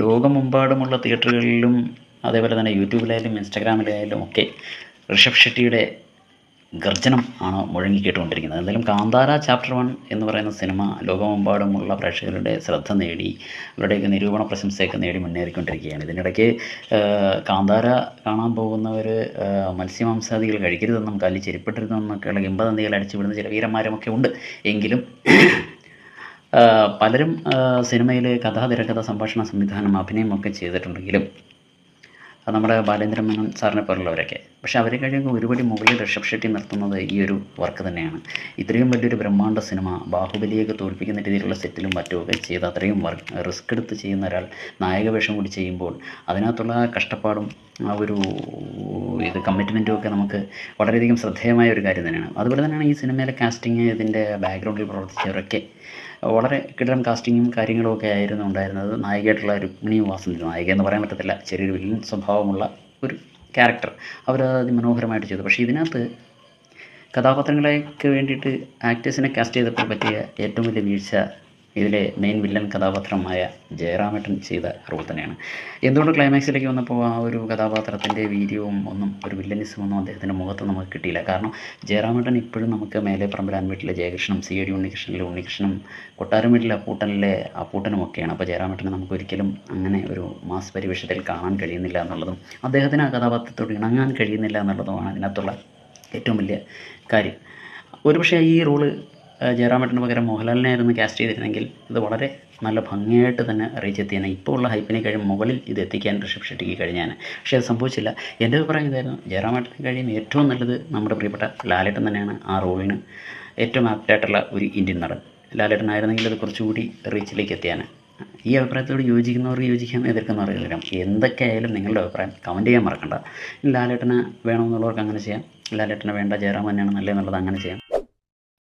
ലോകമെമ്പാടുമുള്ള തിയേറ്ററുകളിലും അതേപോലെ തന്നെ യൂട്യൂബിലായാലും ഇൻസ്റ്റാഗ്രാമിലായാലും ഒക്കെ ഋഷഭ് ഷെട്ടിയുടെ ഗർജനം ആണ് മുഴങ്ങിക്കേട്ടുകൊണ്ടിരിക്കുന്നത്. എന്തായാലും കാന്താര ചാപ്റ്റർ വൺ എന്ന് പറയുന്ന സിനിമ ലോകമെമ്പാടുമുള്ള പ്രേക്ഷകരുടെ ശ്രദ്ധ നേടി അവരുടെയൊക്കെ നിരൂപണ പ്രശംസയൊക്കെ നേടി മുന്നേറിക്കൊണ്ടിരിക്കുകയാണ്. ഇതിനിടയ്ക്ക് കാന്താര കാണാൻ പോകുന്നവർ മത്സ്യമാംസാദികൾ കഴിക്കരുതെന്നും കല്ലി ചെരുപ്പിട്ടരുതെന്നൊക്കെയുള്ള കിംബദന്തികൾ അടിച്ചുവിടുന്ന ചില വീരന്മാരുമൊക്കെ ഉണ്ട്. എങ്കിലും പലരും സിനിമയിൽ കഥാ തിരക്കഥ സംഭാഷണ സംവിധാനം അഭിനയം ഒക്കെ ചെയ്തിട്ടുണ്ടെങ്കിലും നമ്മുടെ ബാലേന്ദ്രൻ മേനോൻ സാറിനെ പോലുള്ളവരൊക്കെ. പക്ഷേ അവരെ കഴിയുമ്പോൾ ഒരുപടി മുകളിൽ ഋഷഭ് ഷെട്ടി നിർത്തുന്നത് ഈ ഒരു വർക്ക് തന്നെയാണ്. ഇത്രയും വലിയൊരു ബ്രഹ്മാണ്ഡ സിനിമ ബാഹുബലിയൊക്കെ തോൽപ്പിക്കുന്ന രീതിയിലുള്ള സെറ്റിലും മറ്റുമൊക്കെ ചെയ്ത് അത്രയും വർക്ക് റിസ്ക് എടുത്ത് ചെയ്യുന്ന ഒരാൾ നായക വേഷം കൂടി ചെയ്യുമ്പോൾ അതിനകത്തുള്ള കഷ്ടപ്പാടും ആ ഒരു ഇത് കമ്മിറ്റ്മെന്റും ഒക്കെ നമുക്ക് വളരെയധികം ശ്രദ്ധേയമായ ഒരു കാര്യം തന്നെയാണ്. അതുപോലെ തന്നെയാണ് ഈ സിനിമയിലെ കാസ്റ്റിങ് ഇതിന്റെ ബാക്ക്ഗ്രൗണ്ടിൽ പ്രവർത്തിച്ചവരൊക്കെ വളരെ കിടലൻ കാസ്റ്റിങ്ങും കാര്യങ്ങളും ഒക്കെ ആയിരുന്നു ഉണ്ടായിരുന്നത്. നായികയായിട്ടുള്ള രുക്മിണി വാസന്തി നായിക എന്ന് പറയാൻ പറ്റത്തില്ല. ചെറിയൊരു വില്ലൻ സ്വഭാവമുള്ള ഒരു ക്യാരക്ടർ അവർ അതിമനോഹരമായിട്ട് ചെയ്തു. പക്ഷേ ഇതിനകത്ത് കഥാപാത്രങ്ങളെക്ക് വേണ്ടിയിട്ട് ആക്ടേഴ്സിനെ കാസ്റ്റ് ചെയ്തപ്പോൾ പറ്റിയ ഏറ്റവും വലിയ വീഴ്ച ഇതിലെ മെയിൻ വില്ലൻ കഥാപാത്രമായ ജയറാമേട്ടൻ ചെയ്ത റോൾ തന്നെയാണ്. എന്തുകൊണ്ട് ക്ലൈമാക്സിലേക്ക് വന്നപ്പോൾ ആ ഒരു കഥാപാത്രത്തിന്റെ വീര്യവും ഒന്നും ഒരു വില്ലനിസം ഒന്നും അദ്ദേഹത്തിന്റെ മുഖത്ത് നമുക്ക് കിട്ടിയില്ല. കാരണം ജയറാമേട്ടൻ ഇപ്പോഴും നമുക്ക് മേലെ പറമ്പിലാൻ വീട്ടിലെ ജയകൃഷ്ണനും സി ഡി ഉണ്ണികൃഷ്ണനിലെ ഉണ്ണികൃഷ്ണനും കൊട്ടാരം വീട്ടിലെ അപ്പൂട്ടനിലെ അപ്പൂട്ടനും ഒക്കെയാണ്. അപ്പോൾ ജയറാമേട്ടനെ നമുക്ക് ഒരിക്കലും അങ്ങനെ ഒരു മാസ് പരിവേഷത്തിൽ കാണാൻ കഴിയുന്നില്ല എന്നുള്ളതും അദ്ദേഹത്തിന് ആ കഥാപാത്രത്തോട് ഇണങ്ങാൻ കഴിയുന്നില്ല എന്നുള്ളതുമാണ് അതിനകത്തുള്ള ഏറ്റവും വലിയ കാര്യം. ഒരുപക്ഷെ ഈ റോൾ ജയറാമേട്ടന് പകരം മോഹൻലാലിനായിരുന്നു കാസ്റ്റ് ചെയ്തിരുന്നെങ്കിൽ ഇത് വളരെ നല്ല ഭംഗിയായിട്ട് തന്നെ അറിയിച്ചെത്തിയാണ് ഇപ്പോൾ ഉള്ള ഹൈപ്പിനെ കഴിയും മുകളിൽ ഇത് എത്തിക്കാൻ ഋഷഭ് ഷെട്ടിക്ക് കഴിഞ്ഞാണ് പക്ഷേ അത് സംഭവിച്ചില്ല. എന്റെ അഭിപ്രായം ഇതായിരുന്നു. ജയറാമേട്ടന് കഴിയും ഏറ്റവും നല്ലത് നമ്മുടെ പ്രിയപ്പെട്ട ലാലേട്ടൻ തന്നെയാണ് ആ റോളിന് ഏറ്റവും ആപ്റ്റായിട്ടുള്ള ഒരു ഇന്ത്യൻ നടൻ. ലാലേട്ടനായിരുന്നെങ്കിൽ അത് കുറച്ചുകൂടി റീച്ചിലേക്ക് എത്തിയാണ് ഈ അഭിപ്രായത്തോട് യോജിക്കുന്നവർക്ക് യോജിക്കാം എതിർക്കുന്നവർക്ക് എതിർക്കാം. എന്തൊക്കെയായാലും നിങ്ങളുടെ അഭിപ്രായം കമന്റ് ചെയ്യാൻ മറക്കണ്ട. ലാലേട്ടന് വേണമെന്നുള്ളവർക്ക് അങ്ങനെ ചെയ്യാം. ലാലേട്ടനെ വേണ്ട ജയറാം തന്നെയാണ് നല്ലതെന്നുള്ളത് അങ്ങനെ ചെയ്യാം.